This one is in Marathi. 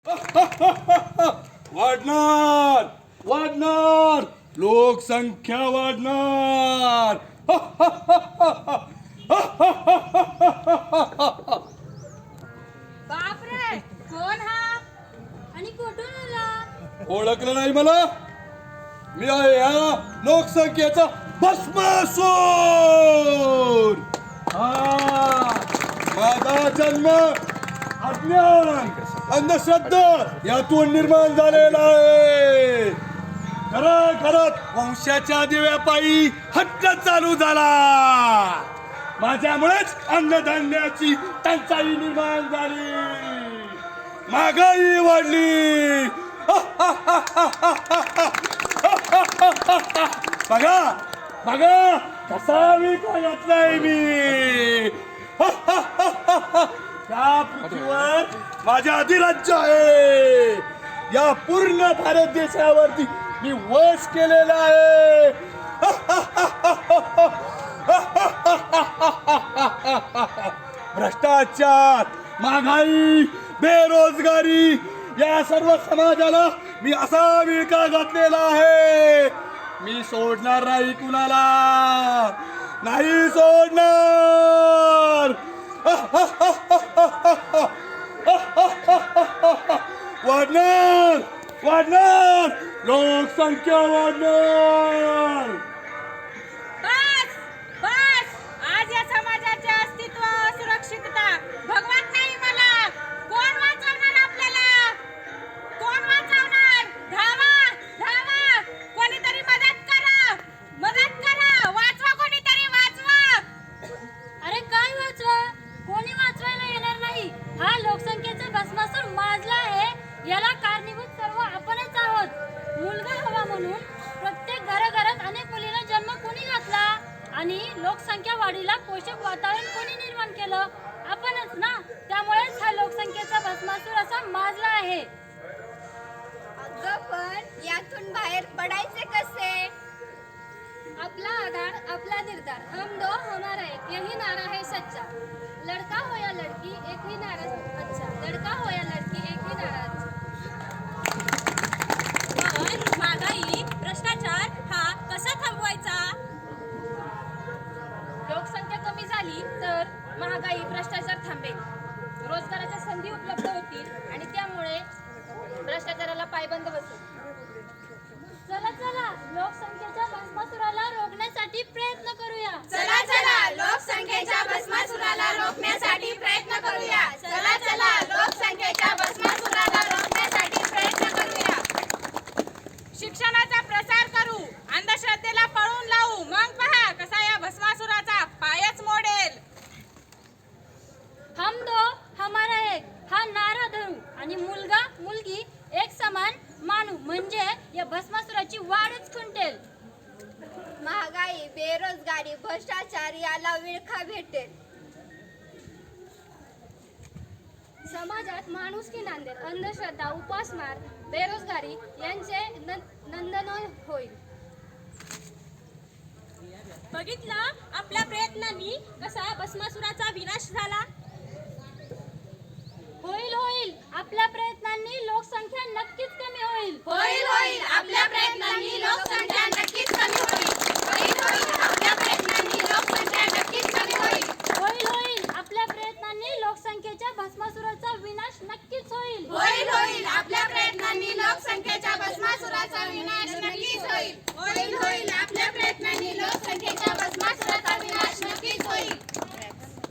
वाढणार वाढणार. लोकसंख्या वाढणार. बापरे कोण हा? आणि कुठून आला? ओळखलं नाही मला? मी आहे या लोकसंख्येचा भस्मासूर. हा माझा जन्म अज्ञान अंधश्रद्धा यातून निर्माण झालेला आहे. खरं खरंच वंशाच्या दिव्यापायी हट्ट चालू झाला. माझ्यामुळेच अन्नधान्याची टंचाई निर्माण झाली. महागाई वाढली. बघा बघा कसा मी नाही मी. माझ्या अधिराज्य आहे. या पूर्ण भारत देशावरती मी वश केलेला आहे. भ्रष्टाचार महागाई बेरोजगारी या सर्व समाजाला मी असा विळका घातलेला आहे. मी सोडणार नाही कुणाला. नाही सोडणार. वाढणार वाढणार. लोकसंख्या वाढणार. बस बस. आज या समाजाचे अस्तित्व सुरक्षितता. भगवत नाही मला. कोण वाचवणार आपल्याला? कोण वाचवणार? धावा धावा. कोणीतरी मदत करा. मदत करा. वाचवा कोणीतरी वाचवा. अरे काय वाचवा? कोणी वाचवायला येणार नाही. हा लोकसंख्येचा भस्मासूर माजला आहे. याला कारणीभूत सर्व आपणच आहोत. मुलगा हवा म्हणून प्रत्येक घराघरात अनेक मुलींना जन्म कोणी घातला? आणि लोकसंख्या वाढीला पोषक वातावरण कोणी निर्माण केलं? आपणच ना? त्यामुळेच हा लोकसंख्येचा भस्मासूर असा माजला आहे. अगं पण यातून बाहेर पडायचे कसे? अपना आधार अपना निर्धार. हम दो हमारा एक. यही नारा है सच्चा. लड़का हो या लड़की एक ही नारा अच्छा लड़का हो या लड़की झाली तर महागाई भ्रष्टाचार थांबेल. रोजगाराच्या संधी उपलब्ध होतील आणि त्यामुळे भ्रष्टाचाराला पायबंद बसेल चला चला लोकसंख्येच्या भस्मासुराला रोखण्यासाठी प्रयत्न करूया चला चला लोकसंख्येच्या भस्मासुराला रोखण्यासाठी प्रयत्न करूया चला चला लोकसंख्येच्या भस्मासुराला रोखण्यासाठी प्रयत्न करूया शिक्षणाचा प्रसार करू अंधश्रद्धेला पळून लावू मग पहा कसा या भस्मासुराचा पायच मोडेल हम दो हमारा एक हा नारा धरू आणि मुलगा मुलगी एक समान मानू म्हणजे या भस्मासुराची वाढच खुंटेल. महागाई बेरोजगारी भ्रष्टाचार याला विळखा भेटेल. समाजात माणुसकी नांदेल अंधश्रद्धा उपासमार बेरोजगारी यांचे नं- नंदनवन होईल. बघितलं? आपल्या प्रयत्नांनी कसा भस्मासुराचा विनाश झाला होईल होईल आपल्या प्रयत्नांनी लोकसंख्या नक्कीच कमी होईल. होईल होईल. आपल्या प्रयत्नांनी लोकसंख्या नक्कीच कमी होईल. होईल होईल. आपल्या प्रयत्नांनी लोकसंख्या नक्कीच कमी होईल. होईल होईल. आपल्या प्रयत्नांनी लोकसंख्येच्या भस्मासुराचा विनाश नक्कीच होईल. होईल होईल. आपल्या प्रयत्नांनी लोकसंख्येच्या